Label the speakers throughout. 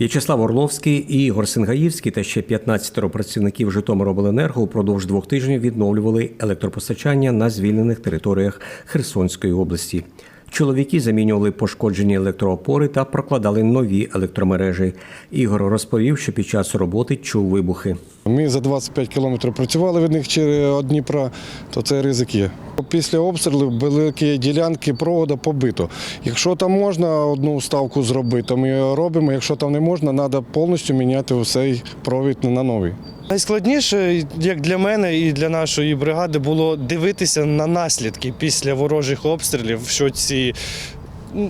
Speaker 1: В'ячеслав Орловський і Ігор Сингаївський та ще 15 працівників Житомиробленерго упродовж двох тижнів відновлювали електропостачання на звільнених територіях Херсонської області. Чоловіки замінювали пошкоджені електроопори та прокладали нові електромережі. Ігор розповів, що під час роботи чув вибухи.
Speaker 2: Ми за 25 кілометрів працювали від них від Дніпра, то це ризик є. Після обстрілів великі ділянки проводу побито. Якщо там можна одну вставку зробити, то ми робимо. Якщо там не можна, треба повністю міняти усей провід на новий.
Speaker 3: Найскладніше, як для мене і для нашої бригади, було дивитися на наслідки після ворожих обстрілів, що ці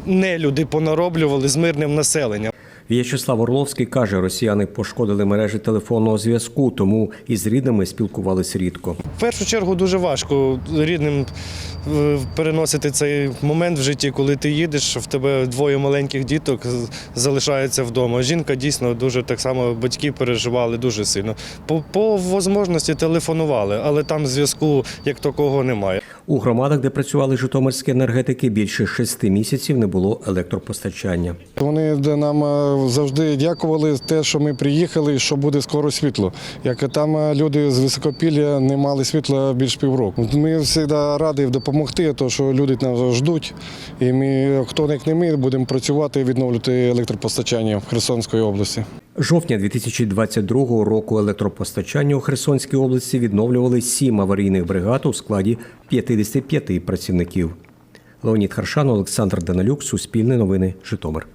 Speaker 3: нелюди понароблювали з мирним населенням.
Speaker 1: В'ячеслав Орловський каже, росіяни пошкодили мережі телефонного зв'язку, тому із рідними спілкувались рідко.
Speaker 3: В першу чергу дуже важко рідним е, переносити цей момент в житті, коли ти їдеш, в тебе двоє маленьких діток з- залишаються вдома. Жінка дійсно дуже так само батьки переживали дуже сильно. По, по можливості телефонували, але там зв'язку як такого немає.
Speaker 1: У громадах, де працювали житомирські енергетики, більше шести місяців не було електропостачання.
Speaker 2: Вони де нам е, завжди дякували те, що ми приїхали, і що буде скоро світло. Як там е, люди з високопілля не мали світла більш півроку. Ми завжди раді допомогти, то що люди нас ждуть. І ми, хто як не ми, будемо працювати і відновлювати електропостачання в Херсонської області.
Speaker 1: Жовтня 2022 року електропостачання у Херсонській області відновлювали сім аварійних бригад у складі 55 працівників. Леонід Харшан, Олександр Данилюк, Суспільне новини, Житомир.